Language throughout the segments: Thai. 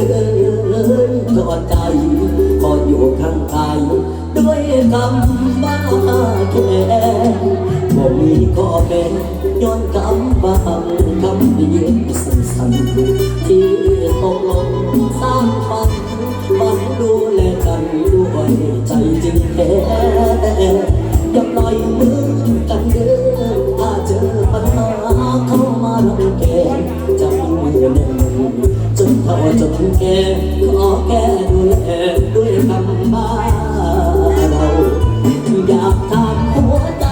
ทอดใจขออยู่ข้างกายด้วยคำบ้าแค่ผมมีข้อแม้ย้อนคำบางคำเดียวสั้นๆ นแก่ขอแก้ดูแลด้วยคำบ้าเราอยากถามหัวใจ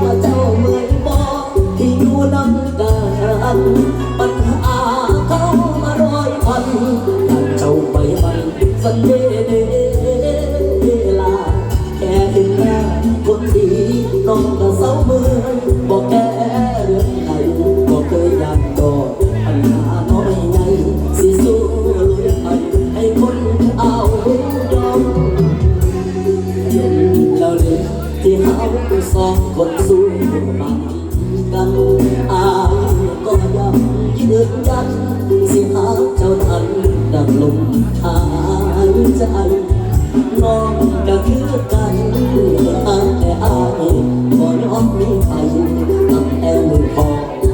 ว่าเจ้าเมื่อยบอกที่อยู่นำกัน น้องก็คือกันตั้งแต่อายบ่ยองมีไปตั้งแต่มือพอ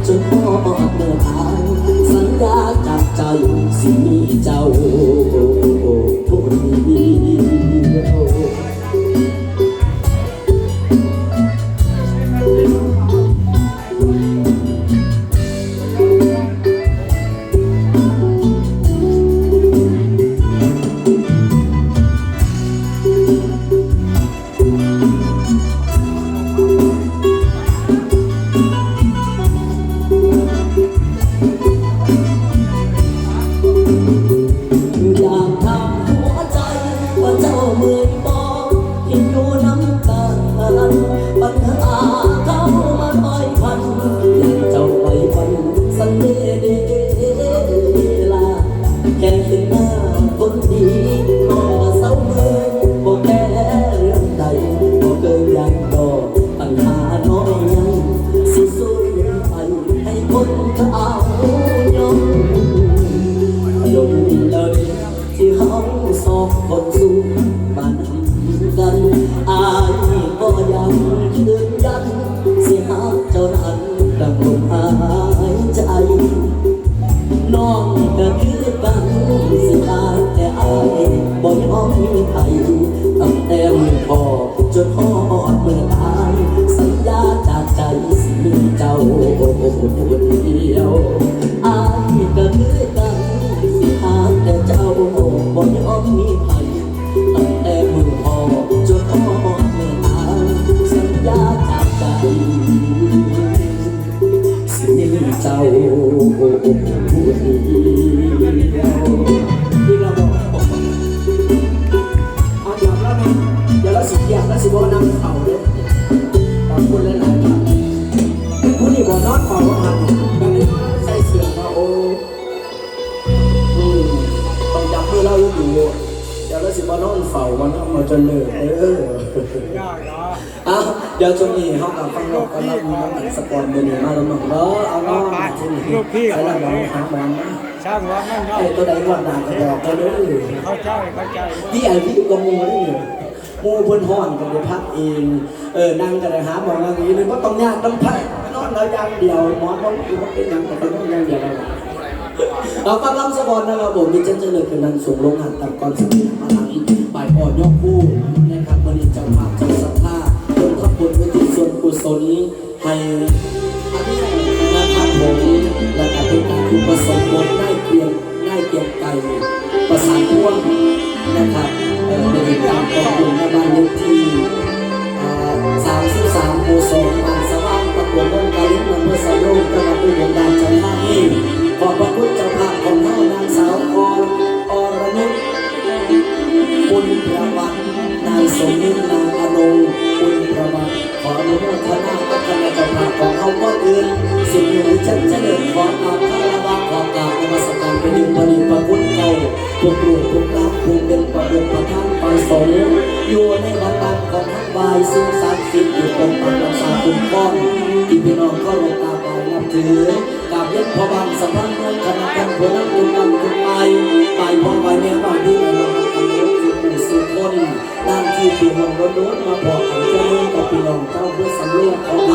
จนพอเมื่อทางสัญญาจากใจสิมีเจ้า เลยใส่เสื้อมาโอ้อืมต้องจับมือเราอยู่เดี๋ยวเราสิบอนอนเฝ้าวันนั้นมาจนเลยเออยาก เนาะอะเดี๋ยวช่วงนี้เขากับฟังนอกกันแล้วมีมันสปอนเดนี่มาแล้วมั้งเนาะเอาเนาะใส่ละน้องหาบอลนะช่างว่ามันเนาะไอ้ตัวใดวันหนาก็บอกกันเลยเข้าใจเข้าใจที่ไอ้ที่ก็มูนี่มูเพิ่นฮ้อนกันเลยพักเองเออนั่งกันเลยหาหมอนอย่างนี้เลยว่าต้องยากต้องพักนอนเราอย่างเดียวหมอนต้องอยู่ว่าเป็นย่างแต่ต้องอย่างเดียวเราฟังลำสปอนนะครับผมมีเจนเจริญคือนั้นสูงลงหันตามก่อนสมัยมาหลังบ่ายอ่อนยกคู่นะครับวันนี้จาเจ้าสัมา กุศลให้นะครับผมและการเป็นการอุปสมบทได้เพียงได้เพียงไกลประสานพ่วงนะครับเอ่อในการขอบคุณในบ้านเลขที่สามสิบสามโมสองบานสว่างตะกวนนนกาลินอำเภอสายโลกจังหวัดอุบลราชธานีขอบพระคุณเจ้าภาพของเรานนางสาวอรอรนุชปุญประวัตินายสมนิน ฉันเฉลิมขอเาคารวะขอกราบนมัสการพระยิมพรนิพพุทเจ้าพวกรูกพวกรักพวกเป็นประบุประทับไปสงอยู่ในวัดตักของทักวายสูงสักสิบอยู่ตรงปากรักสาคุ้มครองที่พี่น้องเข้าลงกราบไหนับถือกราบเล็กพอบางสัมพันธ์เงินคณะกรนมผู้นักดุนันคุณไปไปพ่อไปแม่ไปพี่น้างกันเยอะผู้สุคนตามที่พี่น้องล้นล้นมาบอกกันเจ้าเมือพี่น้องเจ้าเพื่อสำเร็จเขา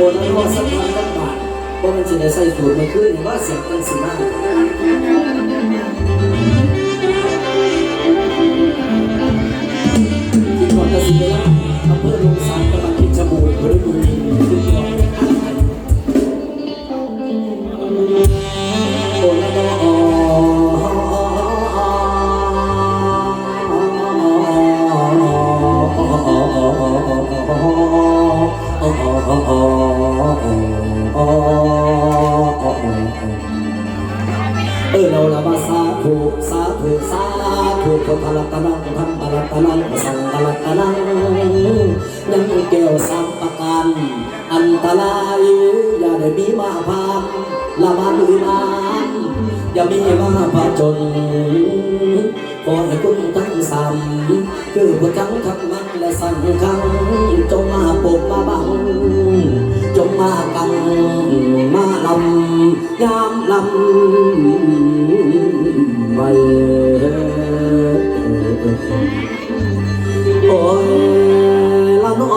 บนรถสักพันสักบาทเพราะมันจะได้ใส่สูตรมันขึ้นว่าเสียงตั้งสิมาที่ก่อนตัสิบไปล้ว ธุสาธุพุทธรัตนังธรรมรัตนังสังฆรัตนังยังเกี่ยวสามประการอันตรายอย่าได้มีมาพามละมันอื่นาอย่ามีมาพาจนก่อให้คุณทั้งสามคือพระทั้งทั้งมันและสังขังจงมาปกมาบังจงมากังมาลำยามลำ วันโอ้ยละนอ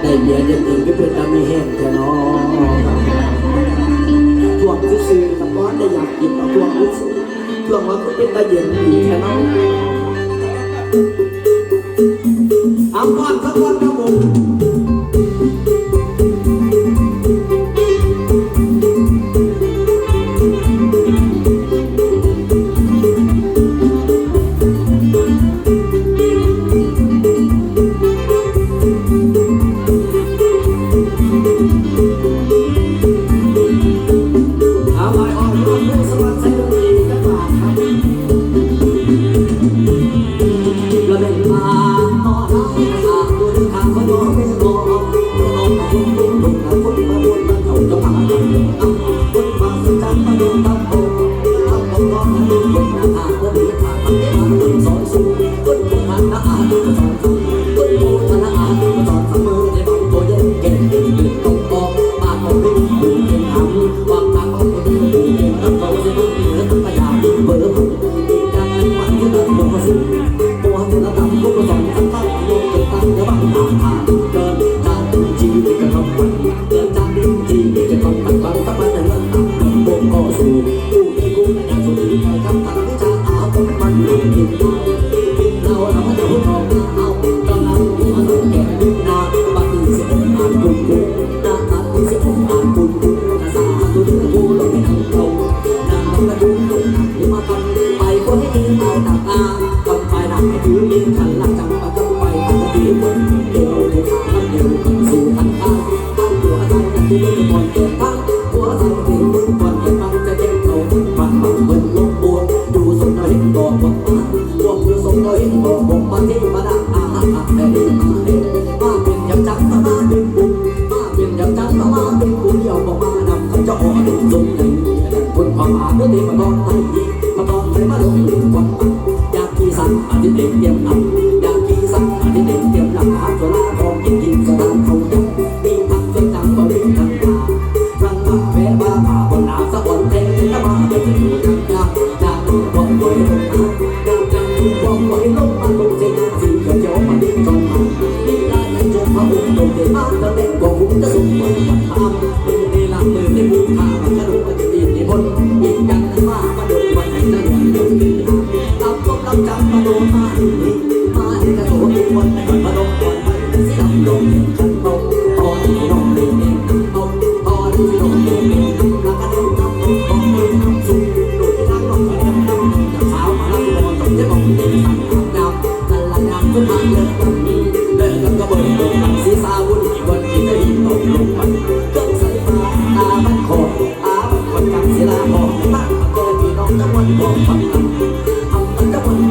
ได้เมียจะถึงก็เป็นตามีแห้งแต่น้องพวกที่ซื้ข้อได้อยากกินกับพวกที่ซื้วกมันก็เป็นตาเย็นแค่น้องอัมพรสักวันครับผม Thank you.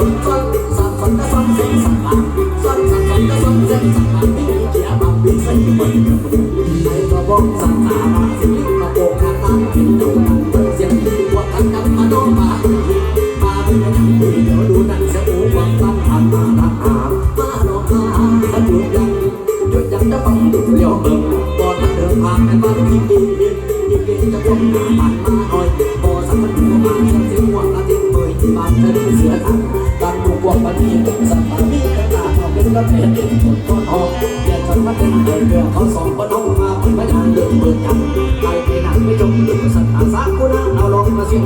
ซ้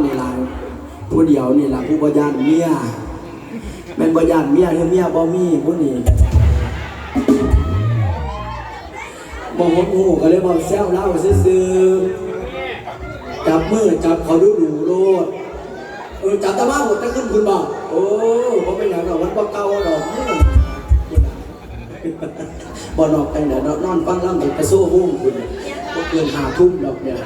านี่ล่ะผู้เดียวนี่ล่ะผู้บยานเมียแม่นบยานเมียหรือเมียบ่มีผู้นี้บอกว่าโอ้ก็เลยบอกแซวเล่าซื่อๆจับมือจับเขาดูดูโลดเออจับตะมาหมดจะขึ้นคุณบอกโอ้เขาเป็นอย่างเราวันบ่เก่าดอกเนี่ยบ่นอกแต่งเดี๋ยนอนฟังล่ำถึงไปสู้หุ้งคุณก็เกินหาทุ่มดอกเนี่ย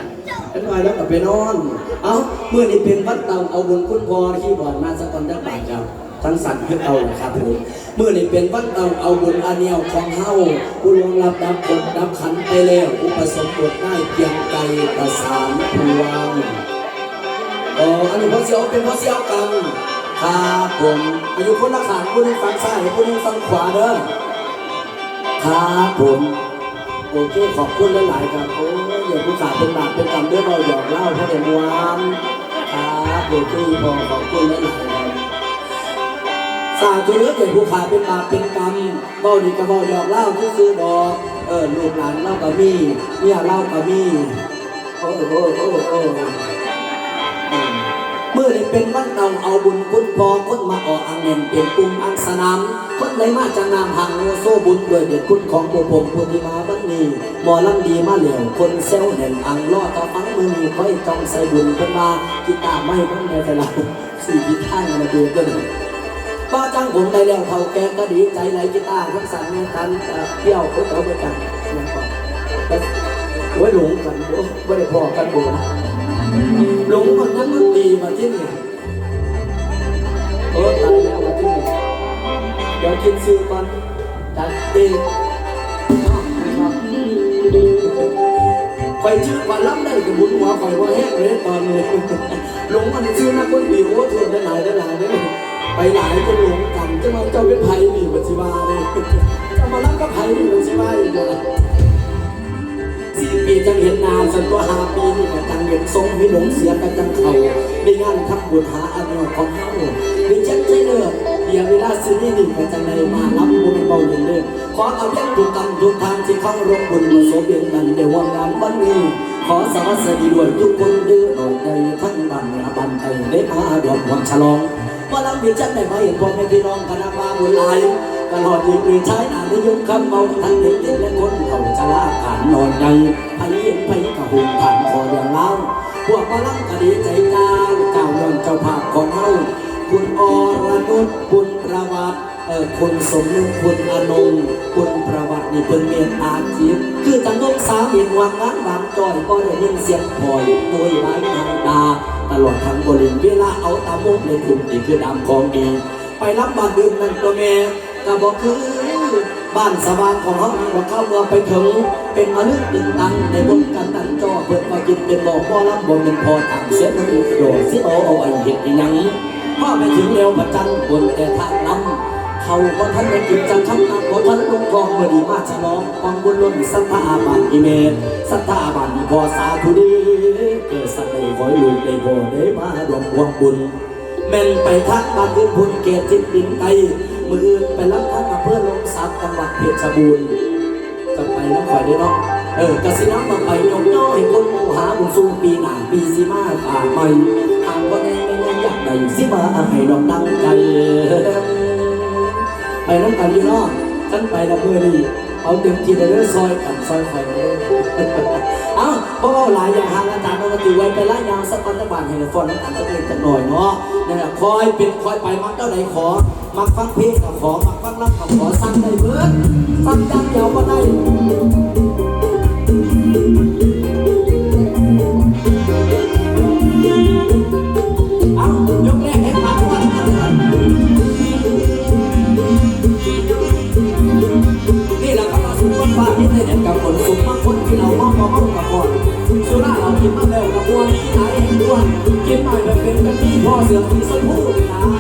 เป็นไงแล้วก็ไปนอน เอ้าเมื่อนี้เป็นวัดเตาเอาบุญคุณพอที่บอดมาสักตอนได้บาทครับทั้งสัตว์ให้เอาครับผมเมื่อนี้เป็นวัดเอาเอาบุญอาเนียวของเฮาผู้ลงรับดับบทดับขันไปแล้ว อุปสมบทได้เพียงไกลประสานพวงอ๋ออันนี้พอเสียวเป็นพอเสียวกรรมครับผมอายุคนละขางผู้นึงฟังซ้ายผู้นึงฟังขวาเด้อครับผม โอเคขอบคุณหลายๆครับโอ้ยอย่าผู้ขาดเป็นบาปเป็นกรรมด้อเราหยอกเล่าเพราะเดี๋ยวมวนครับโอเคพอขอบคุณหลายๆครับสาธุเลือเป็นผู้ขาเป็นบาปเป็นกรรมเบ้าดีกระบอหยอกเล่าคือคือดอกเออลูกหลานเล่ากับมีเมียเล่ากับมีโอ้โอ้โอ้โอ้เมื่อได้เป็นวันเต่าเอาบุญคุณพอคนมาออกอังเงินเป็นกลุ่มอังสนามคนใดมาจากนามหังโซ่บุญด้วยเด็ดคุณของผู้ผมผู้ที่มาบ นี้หมอลำดีมาเหลียวคนเซลเห็นอังล่อต่อฟังมือมีค่อยจองใส่บุญเพิ่นมากีตาร์ไม่เพิ่นในแต่ละสี่กีตาร์มาดูกันป้าจ้างผมได้แล้วเขาแกก็ดีใจไหลกีตาร์ทั้งสามเนี่ยกันเที่ยวเขาเขาไปกันนะก็ไว้หลงกันไม่ได้พอกันบุญหลงมันนั้นมันดีมาที่นี่เออตายแล้วมาที่นี่เดี๋ยวกินซื้อก่อนจัดตี ไปชื่อวันรับได้กับบุญหัวคอยว่าแห้งเลยตอนนี้หลงมันชื่อนักคนดีโอ้ทวนได้หลายได้หลายได้หลายไปหลายคนหลงกันจะมาเจ้าเป็นไผ่นี่บัญชีมาเลยจะมารับกับไผ่นี่บัญชีมาอีกแล้วสี่ปีจังเห็นนานสันก็หาปีนี่ก็จังเห็นทรงวิหลงเสียกันจังเขาในงานทำบุญหาอันยของเฮาในเช็ดใจเลือดเดียวเวลาซื้อนี่นี่ก็จังได้มารับบุญเบาเย็นเลย ขอเอาเพียงทุกกรรมทุกทางที่เข้าร่วมบุญมาโสเบียนกันเดี๋ยววันงานวันนี้ ขอสวัสดีด้วยทุกคนดื้อหน่อยใจทั้งบ้านอาบันไทยได้มาดวงวันฉลองว่าลำดีจันได้มาเห็นพ่อแม่พี่น้องคณะมาบุญหลายตลอดยืนปีใช้นานนิยมคำเมาทั้งเด็กและคนเขาจะลาขานนอนใหญ่พายเห็นไปกระหุงผ่านคอเดียงเล่าพวกมาลังกะดีใจเจ้าเจ้ายอนเจ้าภาพของเฮาคุณอรนุชคุณประวัติ คนสมนึกคนอานงคนประวัตินี่เพิ่เมียตาจีบคือจังนกสามีหวังงานบางจอยก็ได้ยินเสียงพอยตัวไว้นางดา ตลอดทั้งบริเวลาเอาตามุกในถุงนี่คือดำของแม่ไปรับบาดดื่มนั่ตัวแม่ก็บอกคือบ้านสบายของเขาหัวข้าวเมือไปถึง เป็นมนุษย์ดึงตังในบนกันตันจอเปิดมากินเป็นบอกพ่อรับบนเป็นพอต่างเสียนึงโดยเสิโอเอาไอเห็ดอยังพ่อไปถึงแร็วประจันบนแต่ทางน้ำ เขาก็ท่านได้กินจังทั้งนั้นเขท่านลงกองเมื่อดีมาฉลองฟังบุญล้นสัตตาบันอีเมตสัตตาบันบ่สาธุดีเกิดสน่ห์ไว้ลูกได้บ่ได้มารวมวงบุญแม่นไปทักบ้านอื่นพุนเกจิตดินไตมืออื่นไปรับทักอำเภอลงสักจังหวัดเพชรบูรณ์จะไปน้ำข่อยได้เนาะเออกระสิน้ำมาไปยงน้อยคนโมหาบุญสูงปีหนาปีสีมาป่าใหม่อ่างว่าแน่ไม่แน่อยากใดสิมาให้ดอกตั้งใจ ไปน้ำกันอยู่นอกฉันไปดับเบิร์ดีเอาเต็มที่เลยเด้อซอยกันซอยไฟเลยเอ้าเพราะว่าหลายอย่างทางอาจารย์ปกติไว้ไปละยาวสักวันสะบันให้ฟอนน้ำตาลสักเล็กักหน่อยเนาะนั่แหละคอยเป็นคอยไปมักเจ้าไหนขอมักฟังเพลงกับขอมักฟังรับกับขอสร้างได้เบิร์ดสั่งจังเดียวก็ได้ วนกินหน่อยแบบเป็นกันที่พ่อเสือสีส้มพูดนะ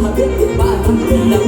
Bye.